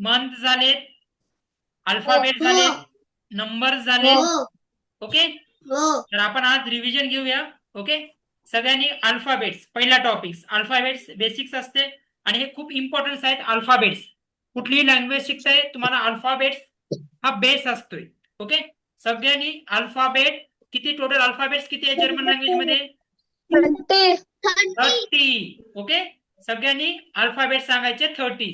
Month झालेत alphabet झाले number झाले हो ओके? हो. तर आपण आज रिव्हिजन घेऊया ओके? सगळ्यांनी अल्फाबेट्स पहिला टॉपिक्स अल्फाबेट्स बेसिक्स असते आणि हे खूप इम्पॉर्टन्स आहेत अल्फाबेट्स. कुठलीही लँग्वेज शिकताय तुम्हाला अल्फाबेट्स हा बेस असतोय ओके? सगळ्यांनी अल्फाबेट किती टोटल अल्फाबेट्स किती आहे जर्मन लँग्वेजमध्ये? थर्टी. ओके? सगळ्यांनी अल्फाबेट सांगायचे थर्टी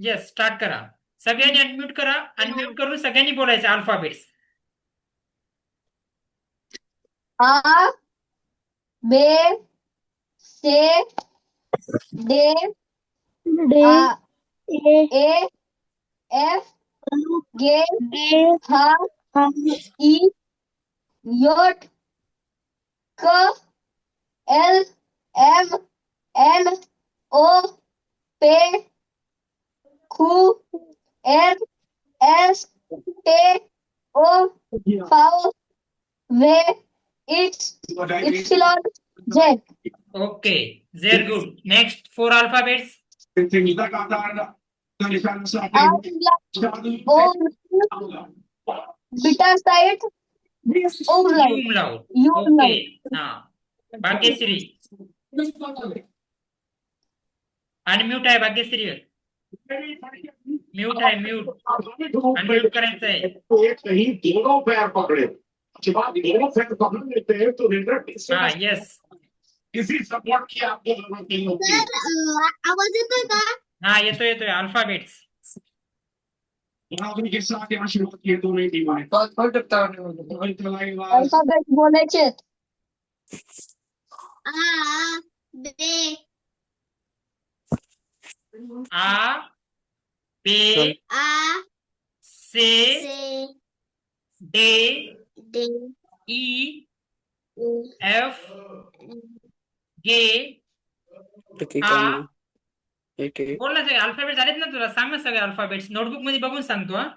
येस स्टार्ट करा. सगळ्यांनी अनम्यूट करा अनम्यूट करून सगळ्यांनी बोलायचं alphabets A B C D D A A A F G H I J K L M N O P Q R S T O V W X Epsilon Z. Okay very good next four alphabets O beta site umlaut umlaut umlaut okay हा Bhagyashree unmute आहे Bhagyashree mute आहे mute unmute करायचं आहे एक नहीं दोनों पैर पकड़े जब आप दोनों पैर पकड़ लेते हैं तो रिज़ल्ट हा येस किसी सपोर्ट की आपको ज़रूरत नहीं होती आवाज़ येतोय का हा येतोय येतोय अल्फाबेट्स बराबरी A, B, आ पे A, से C, डे D, ई E, एफ गे ठीक आ आहे ठीक आहे बोल ना सगळे अल्फाबेट झालेत ना तुला सांग ना सगळे अल्फाबेट्स नोटबुक मध्ये बघून सांगतो हा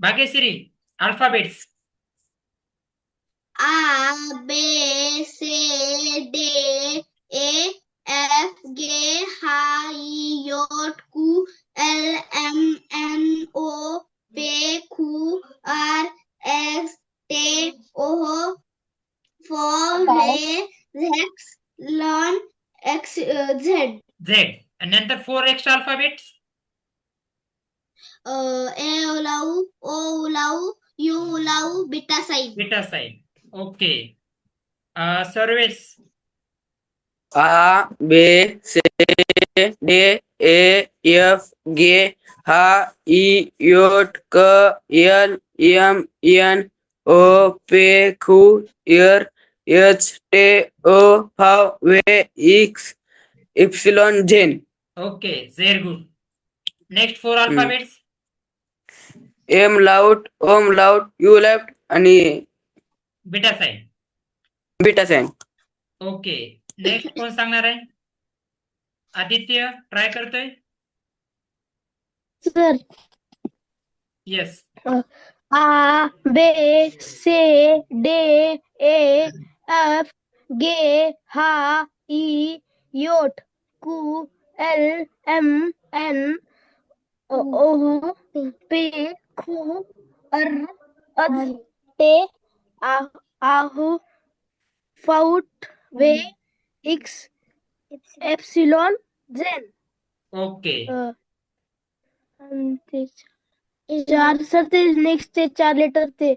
Bhagyashri alphabets A, B, C, ln x uh, z. Z. And then the four extra alphabets. Uh, A ulau, O ulau, U ulau, beta psi. Beta psi. Okay. Uh, service. A, B, C, D, A, F, G, H, I, J, K, L, M, N, O, P, Q, R, S T O V X Epsilon Z. Okay very good next four alphabets M लाऊट ओम लाऊट यू left आणि beta sign beta sign okay next कोण सांगणार आहे? Aditya try करतोय? Sir yes A B C D E एफ़ गे हा ई योट कू एल एम एन ओ पे खू अर अध ते आहु फाउट वे एक्स एप्सिलॉन जेन ओके चार सर थे नेक्स्ट थे चार लेटर थे।